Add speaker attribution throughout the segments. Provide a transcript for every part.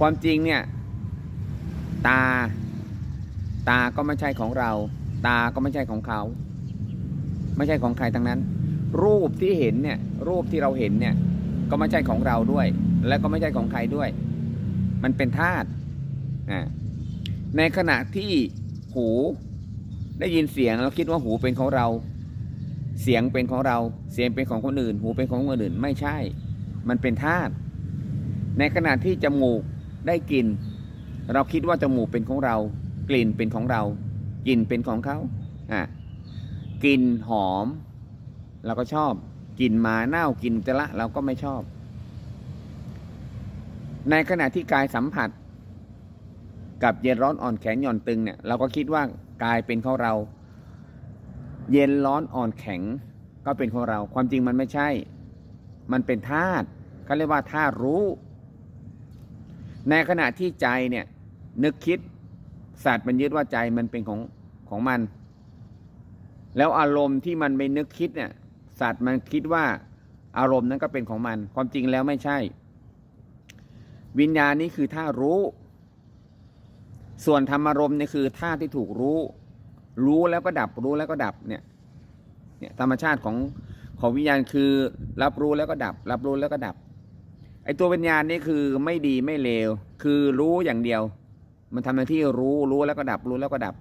Speaker 1: ความจริงเนี่ย ตา ตาก็ไม่ใช่ของเรา ตาก็ไม่ใช่ของเขา ไม่ใช่ของใครทั้งนั้น รูปที่เห็นเนี่ย รูปที่เราเห็นเนี่ย ก็ไม่ใช่ของเราด้วย และก็ไม่ใช่ของใครด้วย มันเป็นธาตุอ่าในขณะที่หูได้ยินเสียงเราคิดว่าหูเป็นของเรา เสียงเป็นของเรา เสียงเป็นของคนอื่น หูเป็นของคนอื่น ไม่ใช่ มันเป็นธาตุในขณะที่จมูก ได้กลิ่น เราคิดว่าจมูกเป็นของเรา กลิ่นเป็นของเรา กลิ่นเป็นของเขาอะกลิ่นหอม เราก็ชอบกลิ่นหมาเน่ากลิ่นจะละเราก็ไม่ชอบ ในขณะที่กายสัมผัส กับเย็นร้อนอ่อนแข็งหย่อนตึงเนี่ยเราก็คิดว่ากายเป็นของเรา เย็นร้อนอ่อนแข็งก็เป็นของเรา ความจริงมันไม่ใช่ มันเป็นธาตุเขาเรียกว่าธาตุรู้ ในขณะที่ใจเนี่ยนึกคิดสัตว์มันยึดว่าใจมันเป็นของของมัน แล้วอารมณ์ที่มันไม่นึกคิดเนี่ยสัตว์มันคิดว่าอารมณ์นั้นก็เป็นของมัน ความจริงแล้วไม่ใช่ วิญญาณนี้คือท่ารู้ ส่วนธรรมอารมณ์นี่คือท่าที่ถูกรู้ รู้แล้วก็ดับรู้แล้วก็ดับเนี่ยเนี่ยธรรมชาติของของวิญญาณคือ รับรู้แล้วก็ดับ รับรู้แล้วก็ดับ ไอตัววิญญาณนี่คือไม่ดีไม่เลว คือรู้อย่างเดียว มันทำหน้าที่รู้รู้แล้วก็ดับรู้แล้วก็ดับ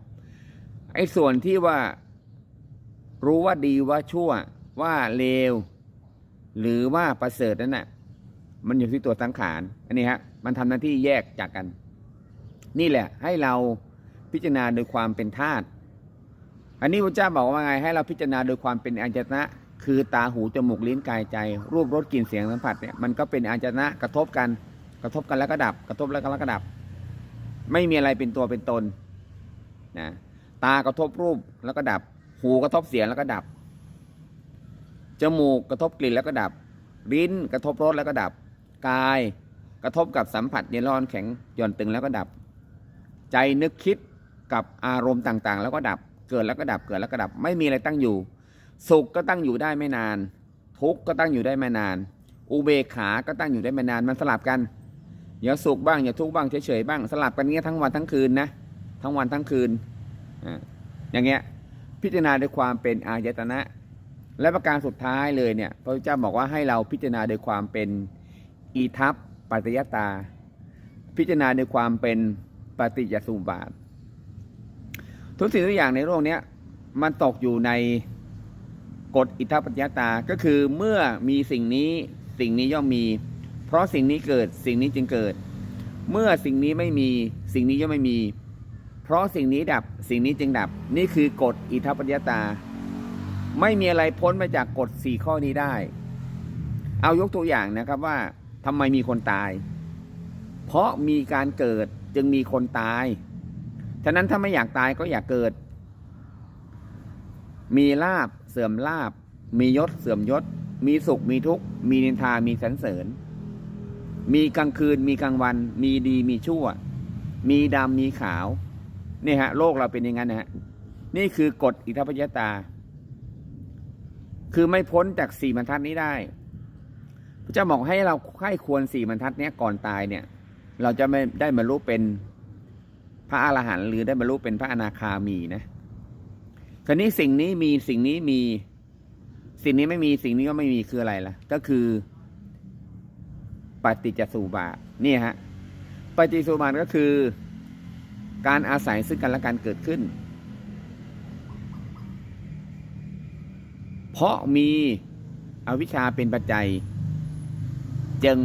Speaker 1: ไอส่วนที่ว่า รู้ว่าดีว่าชั่ว ว่าเลว หรือว่าประเสริฐนั่นน่ะ มันอยู่ที่ตัวสังขาร อันนี้ฮะ มันทำหน้าที่แยกจากกัน นี่แหละ ให้เราพิจารณาโดยความเป็นธาตุ อันนี้พระเจ้าบอกว่าไง ให้เราพิจารณาโดยความเป็นอายตนะ คือตาหูจมูกลิ้นกายใจ รูปรสกลิ่นเสียงสัมผัสเนี่ยมันก็เป็นอายตนะกระทบกันกระทบกันแล้วก็ดับ กระทบแล้วก็แล้วก็ดับ ไม่มีอะไรเป็นตัวเป็นตนนะตากระทบรูปแล้วก็ดับ หูกระทบเสียงแล้วก็ดับจมูกกระทบกลิ่นแล้วก็ดับลิ้นกระทบรสแล้วก็ดับกายกระทบกับสัมผัสเย็นร้อนแข็งหย่อนตึงแล้วก็ดับ ใจนึกคิดกับอารมณ์ต่างๆ แล้วก็ดับ เกิดแล้วก็ดับเกิดแล้วก็ดับ ไม่มีอะไรตั้งอยู่ สุขก็ตั้งอยู่ได้ไม่นาน ทุกข์ก็ตั้งอยู่ได้ไม่นาน อุเบกขา ก็ตั้งอยู่ได้ไม่นาน มันสลับกันอย่าสุขบ้างอย่าทุกข์บ้างเฉยๆบ้างสลับกันเงี้ยทั้งวันทั้งคืนนะทั้งวันทั้งคืนอย่างเงี้ยพิจารณาด้วยความเป็นอายตนะ และประการสุดท้ายเลยเนี่ยพระพุทธเจ้าบอกว่าให้เราพิจารณาโดยความเป็นอีทัพปัจจยตา พิจารณาโดยความเป็นปฏิจจสมุปบาททุกสิ่งทุกอย่างในโลกเนี้ยมันตกอยู่ใน กฎอิทธปัจจตา ก็คือเมื่อมีสิ่งนี้สิ่งนี้ย่อมมี เพราะสิ่งนี้เกิดสิ่งนี้จึงเกิด เมื่อสิ่งนี้ไม่มีสิ่งนี้ย่อมไม่มี เพราะสิ่งนี้ดับสิ่งนี้จึงดับ นี่คือกฎอิทธปัจจตา ไม่มีอะไรพ้นมาจากกฎสี่ข้อนี้ได้ เอายกตัวอย่างนะครับว่าทำไมมีคนตาย เพราะมีการเกิดจึงมีคนตาย ฉะนั้นถ้าไม่อยากตายก็อยากเกิด มีลาบ เสื่อมลาบ มียศเสื่อมยศ มีสุขมีทุกข์ มีนินทามีสรรเสริญ มีกลางคืนมีกลางวัน มีดีมีชั่ว มีดำมีขาวนี่ฮะโลกเราเป็นอย่างนั้นนะฮะนี่คือกฎอิทธิปยตา คือไม่พ้นจากสี่บรรทัดนี้ได้พระเจ้าบอกให้เราให้ควรสี่บรรทัดเนี้ยก่อนตายเนี่ย เราจะไม่ได้บรรลุเป็นพระอรหันต์หรือได้บรรลุเป็นพระอนาคามีนะ คราวนี้สิ่งนี้มีสิ่งนี้มี สิ่งนี้ไม่มีสิ่งนี้ก็ไม่มีคืออะไรล่ะ ก็คือปฏิจจสุบาทนี่ฮะปฏิจจสุบาทก็คือ การอาศัยซึ่งกันและกันเกิดขึ้น เพราะมีอวิชชาเป็นปัจจัยจึง